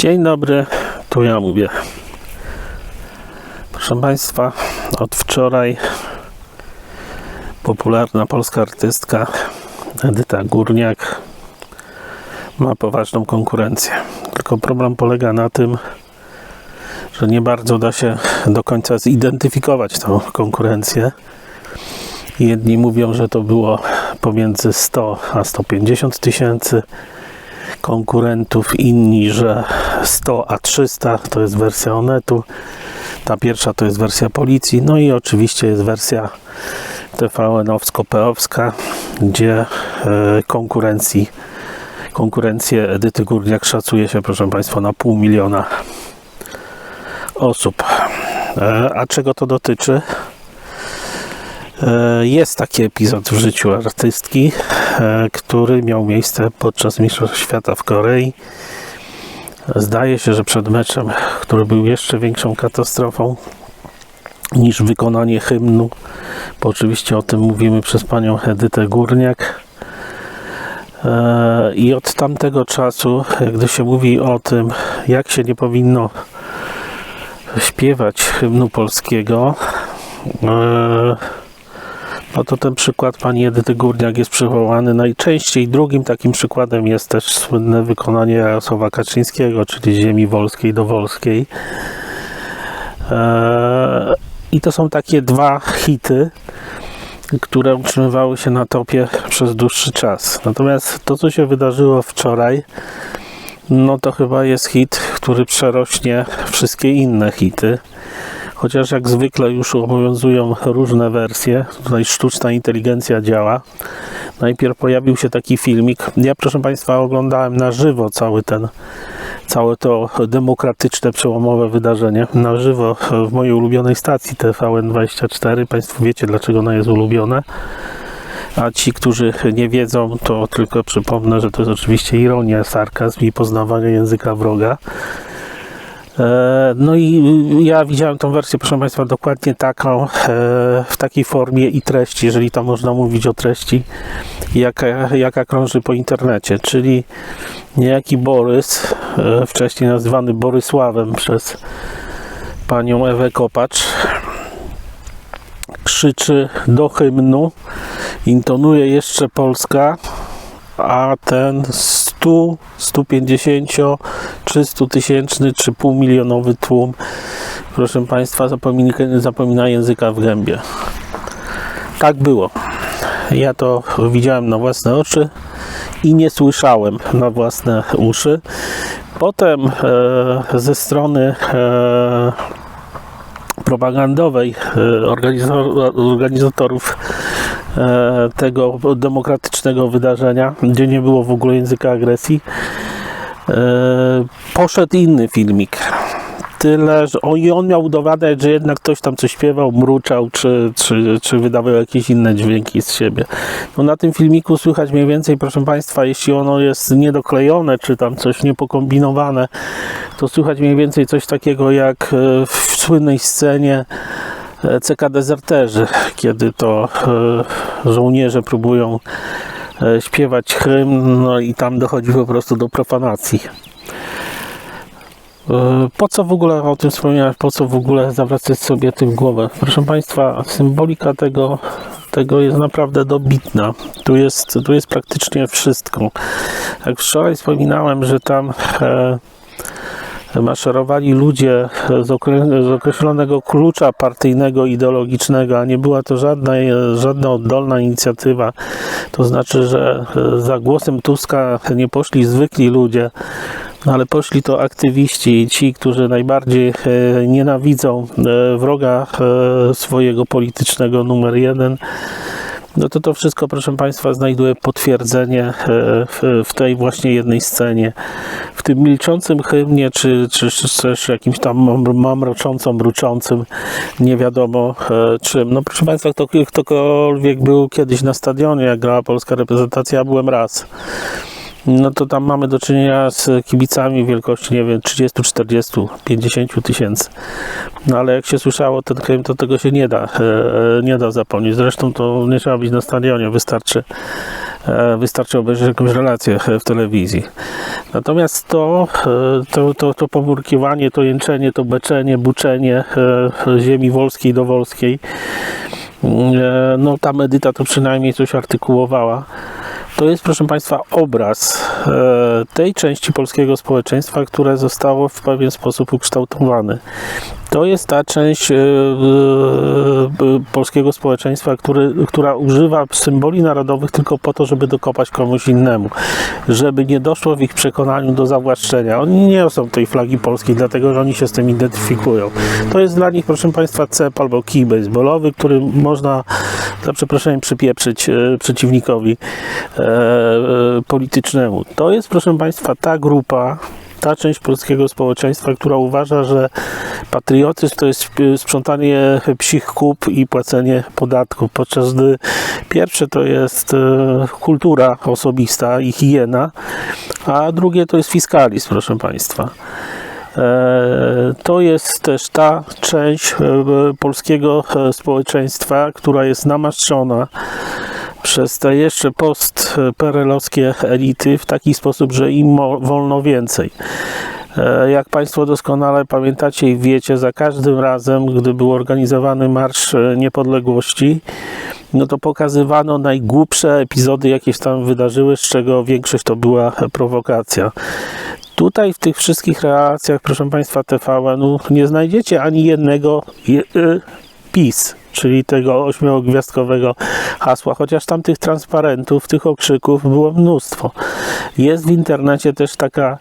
Dzień dobry, tu ja mówię. Proszę Państwa, od wczoraj popularna polska artystka Edyta Górniak ma poważną konkurencję. Tylko problem polega na tym, że nie bardzo da się do końca zidentyfikować tą konkurencję. Jedni mówią, że to było pomiędzy 100 a 150 tysięcy konkurentów, inni, że 100 a 300 to jest wersja Onetu, ta pierwsza to jest wersja policji, no i oczywiście jest wersja TVN-owsko-peowska, gdzie e, konkurencji konkurencję Edyty Górniak szacuje się, proszę Państwa, na pół miliona osób. E, A czego to dotyczy? E, Jest taki epizod w życiu artystki, e, który miał miejsce podczas Mistrzostw Świata w Korei. Zdaje się, że przed meczem, który był jeszcze większą katastrofą niż wykonanie hymnu, bo oczywiście o tym mówimy przez panią Edytę Górniak. E, I od tamtego czasu, gdy się mówi o tym, jak się nie powinno śpiewać hymnu polskiego, no to ten przykład pani Edyty Górniak jest przywołany najczęściej. Drugim takim przykładem jest też słynne wykonanie Jarosława Kaczyńskiego, czyli Ziemi Wolskiej do Wolskiej. Eee, I to są takie dwa hity, które utrzymywały się na topie przez dłuższy czas. Natomiast to, co się wydarzyło wczoraj, no to chyba jest hit, który przerośnie wszystkie inne hity. Chociaż jak zwykle już obowiązują różne wersje, tutaj sztuczna inteligencja działa. Najpierw pojawił się taki filmik. Ja, proszę Państwa, oglądałem na żywo cały ten, całe to demokratyczne, przełomowe wydarzenie. Na żywo w mojej ulubionej stacji TVN24. Państwo wiecie, dlaczego ona jest ulubiona. A ci, którzy nie wiedzą, to tylko przypomnę, że to jest oczywiście ironia, sarkazm i poznawanie języka wroga. E, No i ja widziałem tą wersję, proszę Państwa, dokładnie taką, e, w takiej formie i treści, jeżeli tam można mówić o treści, jaka, jaka krąży po internecie, czyli niejaki Borys, e, wcześniej nazywany Borysławem przez panią Ewę Kopacz, krzyczy do hymnu, intonuje jeszcze Polska, a ten 100, 150, 300 tysięczny czy półmilionowy tłum, proszę Państwa, zapomina, zapomina języka w gębie. Tak było. Ja to widziałem na własne oczy i nie słyszałem na własne uszy. Potem e, ze strony e, propagandowej e, organizatorów tego demokratycznego wydarzenia, gdzie nie było w ogóle języka agresji, e, poszedł inny filmik. Tyle, że on, on miał udowadniać, że jednak ktoś tam coś śpiewał, mruczał, czy, czy, czy wydawał jakieś inne dźwięki z siebie. No na tym filmiku słychać mniej więcej, proszę Państwa, jeśli ono jest niedoklejone, czy tam coś niepokombinowane, to słychać mniej więcej coś takiego jak e, w słynnej scenie e, CK Dezerterzy, kiedy to e, żołnierze próbują e, śpiewać hymn, no i tam dochodzi po prostu do profanacji. E, Po co w ogóle o tym wspominać, po co w ogóle zawracać sobie tym głowę? Proszę Państwa, symbolika tego, tego jest naprawdę dobitna. Tu jest, tu jest praktycznie wszystko. Jak wczoraj wspominałem, że tam e, maszerowali ludzie z, okre- z określonego klucza partyjnego, ideologicznego, a nie była to żadna, żadna oddolna inicjatywa. To znaczy, że e, za głosem Tuska nie poszli zwykli ludzie, no ale poszli to aktywiści, ci, którzy najbardziej e, nienawidzą e, wroga swojego politycznego numer jeden. No to to wszystko, proszę Państwa, znajduje potwierdzenie e, w, w tej właśnie jednej scenie. W tym milczącym hymnie, czy, czy, czy też jakimś tam mam- mamroczącym, mruczącym, nie wiadomo e, czym. No proszę Państwa, kto, ktokolwiek był kiedyś na stadionie, jak grała polska reprezentacja, ja byłem raz. No to tam mamy do czynienia z kibicami wielkości, nie wiem, 30, 40, 50 tysięcy. No ale jak się słyszało ten hymn, to tego się nie da, e, nie da zapomnieć. Zresztą to nie trzeba być na stadionie, wystarczy E, Wystarczy obejrzeć jakąś relację e, w telewizji. Natomiast to, e, to, to, to pomurkiwanie, to jęczenie, to beczenie, buczenie e, ziemi wolskiej do wolskiej, e, no ta medyta to przynajmniej coś artykułowała. To jest, proszę Państwa, obraz e, tej części polskiego społeczeństwa, które zostało w pewien sposób ukształtowane. To jest ta część e, e, polskiego społeczeństwa, który, która używa symboli narodowych tylko po to, żeby dokopać komuś innemu, żeby nie doszło w ich przekonaniu do zawłaszczenia. Oni nie niosą tej flagi polskiej, dlatego że oni się z tym identyfikują. To jest dla nich, proszę Państwa, cep albo kij baseballowy, który można za przeproszeniem przypieprzyć e, przeciwnikowi e, e, politycznemu. To jest, proszę Państwa, ta grupa, ta część polskiego społeczeństwa, która uważa, że patriotyzm to jest sprzątanie psich kup i płacenie podatków, podczas gdy pierwsze to jest kultura osobista i higiena, a drugie to jest fiskalizm, proszę Państwa. E, To jest też ta część e, polskiego e, społeczeństwa, która jest namaszczona przez te jeszcze postperelowskie elity w taki sposób, że im wolno więcej. Jak Państwo doskonale pamiętacie i wiecie, za każdym razem, gdy był organizowany Marsz Niepodległości, no to pokazywano najgłupsze epizody, jakie się tam wydarzyły, z czego większość to była prowokacja. Tutaj w tych wszystkich relacjach, proszę Państwa, TVN-u nie znajdziecie ani jednego je, y, PiS, czyli tego ośmiogwiazdkowego hasła, chociaż tam tych transparentów, tych okrzyków było mnóstwo. Jest w internecie też taka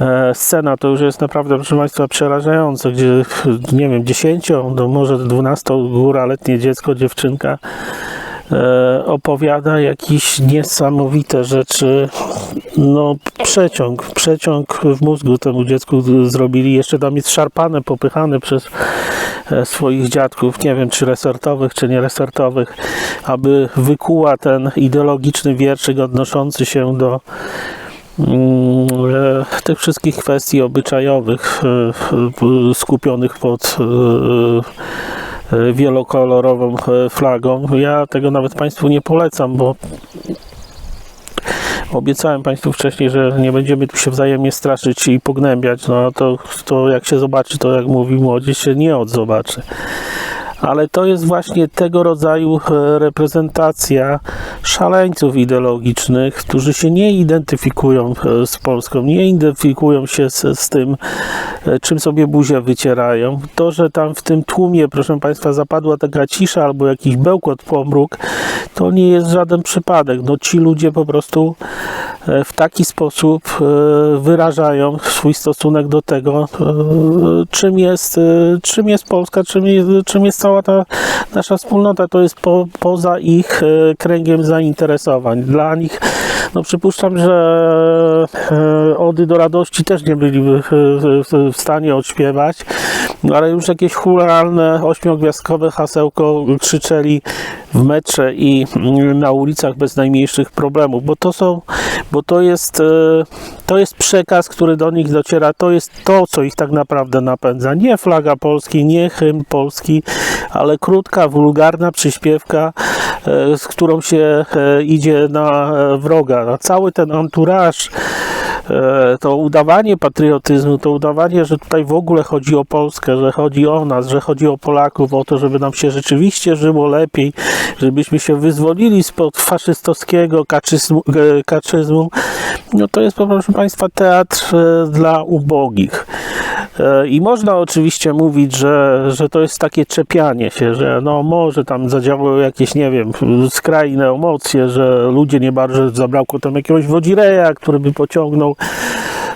e, scena, to już jest naprawdę, proszę Państwa, przerażające, gdzie, nie wiem, 10, no może 12 góra letnie dziecko, dziewczynka opowiada jakieś niesamowite rzeczy. No, przeciąg, przeciąg w mózgu temu dziecku zrobili. Jeszcze tam jest szarpane, popychane przez e, swoich dziadków, nie wiem czy resortowych, czy nieresortowych, aby wykuła ten ideologiczny wierszyk odnoszący się do mm, e, tych wszystkich kwestii obyczajowych e, e, skupionych pod e, e, wielokolorową e, flagą. Ja tego nawet Państwu nie polecam, bo obiecałem Państwu wcześniej, że nie będziemy tu się wzajemnie straszyć i pognębiać. No to, to jak się zobaczy, to jak mówi młodzież, się nie odzobaczy. Ale to jest właśnie tego rodzaju e, reprezentacja szaleńców ideologicznych, którzy się nie identyfikują e, z Polską, nie identyfikują się z, z tym, e, czym sobie buzię wycierają. To, że tam w tym tłumie, proszę Państwa, zapadła taka cisza albo jakiś bełkot, pomruk, to nie jest żaden przypadek. No ci ludzie po prostu w taki sposób e, wyrażają swój stosunek do tego, e, czym jest, e, czym jest Polska, czym jest, czym jest cała ta nasza wspólnota. To jest po, poza ich e, kręgiem zainteresowań. Dla nich, no przypuszczam, że e, ody do radości też nie byliby w, stanie odśpiewać, ale już jakieś huralne, ośmiogwiazdkowe hasełko krzyczeli w metrze i mm, na ulicach bez najmniejszych problemów, bo to są, bo to jest, e, to jest przekaz, który do nich dociera, to jest to, co ich tak naprawdę napędza. Nie flaga Polski, nie hymn Polski, ale krótka, wulgarna przyśpiewka, e, z którą się e, idzie na wroga. Na cały ten anturaż to udawanie patriotyzmu, to udawanie, że tutaj w ogóle chodzi o Polskę, że chodzi o nas, że chodzi o Polaków, o to, żeby nam się rzeczywiście żyło lepiej, żebyśmy się wyzwolili spod faszystowskiego kaczyzmu, e, kaczyzmu no to jest, proszę Państwa, teatr e, dla ubogich. E, I można oczywiście mówić, że, że to jest takie czepianie się, że no może tam zadziałały jakieś, nie wiem, skrajne emocje, że ludzie nie bardzo zabrakło tam jakiegoś wodzireja, który by pociągnął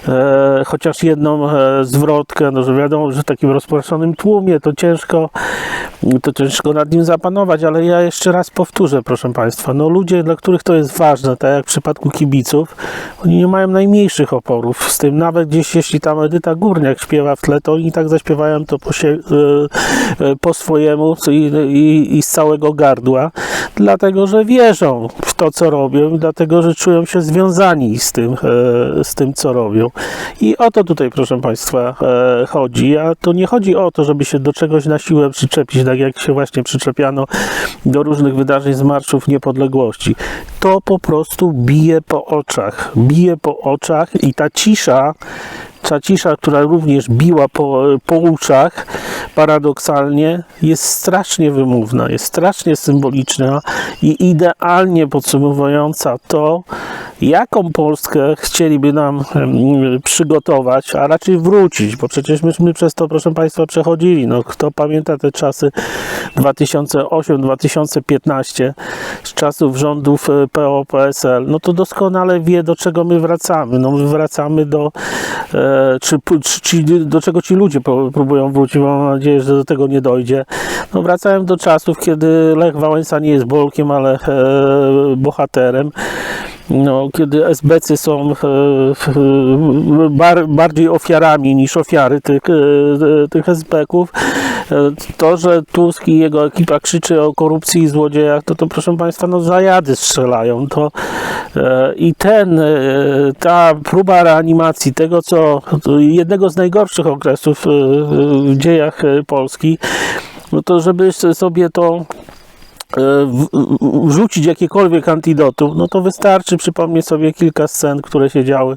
e, chociaż jedną e, zwrotkę, no że wiadomo, że w takim rozproszonym tłumie to ciężko, to ciężko nad nim zapanować, ale ja jeszcze raz powtórzę, proszę Państwa, no ludzie, dla których to jest ważne, tak jak w przypadku kibiców, oni nie mają najmniejszych oporów z tym, nawet gdzieś jeśli tam Edyta Górniak śpiewa w tle, to oni tak zaśpiewają to po, sie, e, e, po swojemu i, i, i z całego gardła, dlatego, że wierzą w to, co robią i dlatego, że czują się związani z tym, e, z tym co robią. I o to tutaj, proszę Państwa, e, chodzi. A to nie chodzi o to, żeby się do czegoś na siłę przyczepić, tak jak się właśnie przyczepiano do różnych wydarzeń z marszów niepodległości. To po prostu bije po oczach. Bije po oczach i ta cisza, ta cisza, która również biła po, po uszach, paradoksalnie jest strasznie wymówna, jest strasznie symboliczna i idealnie podsumowująca to, jaką Polskę chcieliby nam przygotować, a raczej wrócić, bo przecież myśmy przez to, proszę Państwa, przechodzili. No, kto pamięta te czasy 2008-2015 z czasów rządów e, PO-PSL, no to doskonale wie, do czego my wracamy. No, my wracamy do, e, czy, czy, do czego ci ludzie pró- próbują wrócić, mam nadzieję, że do tego nie dojdzie. No, wracałem do czasów, kiedy Lech Wałęsa nie jest Bolkiem, ale e, bohaterem. No, kiedy SBC są e, e, bar, bardziej ofiarami niż ofiary tych, e, tych SB-ków, to, że Tusk i jego ekipa krzyczy o korupcji i złodziejach, to, to proszę Państwa, no zajady strzelają. To, I ten, ta próba reanimacji tego, co jednego z najgorszych okresów w dziejach Polski, no to żeby sobie to wrzucić jakiekolwiek antidotum, no to wystarczy. Przypomnieć sobie kilka scen, które się działy e,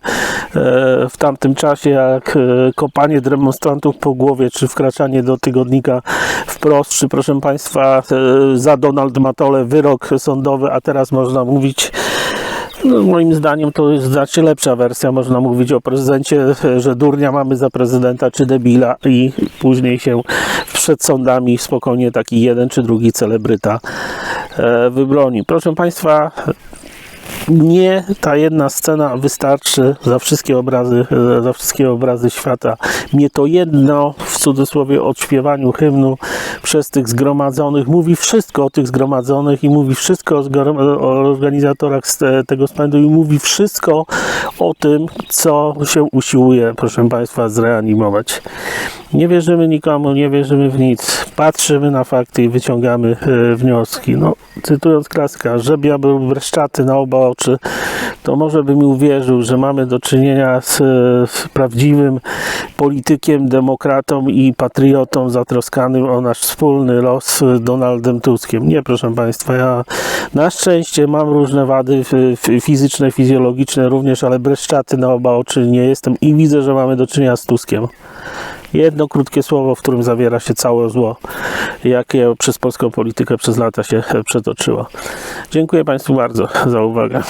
w tamtym czasie, jak e, kopanie demonstrantów po głowie, czy wkraczanie do tygodnika wprost, czy proszę Państwa e, za Donald Matole wyrok sądowy, a teraz można mówić no, moim zdaniem to jest znacznie lepsza wersja. Można mówić o prezydencie, że durnia mamy za prezydenta, czy debila i później się przed sądami spokojnie taki jeden czy drugi celebryta e, wybroni. Proszę Państwa, nie ta jedna scena wystarczy za wszystkie obrazy, e, za wszystkie obrazy świata. Nie to jedno w cudzysłowie odśpiewaniu hymnu przez tych zgromadzonych mówi wszystko o tych zgromadzonych i mówi wszystko o, organizatorach te, tego spędu i mówi wszystko o tym, co się usiłuje, proszę Państwa, zreanimować. Nie wierzymy nikomu, nie wierzymy w nic. Patrzymy na fakty i wyciągamy e, wnioski. No, cytując klasyka, żebym ja był wreszczaty na oba oczy, to może bym uwierzył, że mamy do czynienia z, z prawdziwym politykiem, demokratą i patriotą zatroskanym o nasz wspólny los e, Donaldem Tuskiem. Nie, proszę Państwa, ja na szczęście mam różne wady fizyczne, fizjologiczne również, ale breszczaty na oba oczy nie jestem i widzę, że mamy do czynienia z Tuskiem. Jedno krótkie słowo, w którym zawiera się całe zło, jakie przez polską politykę przez lata się e, przetoczyło. Dziękuję Państwu bardzo za uwagę.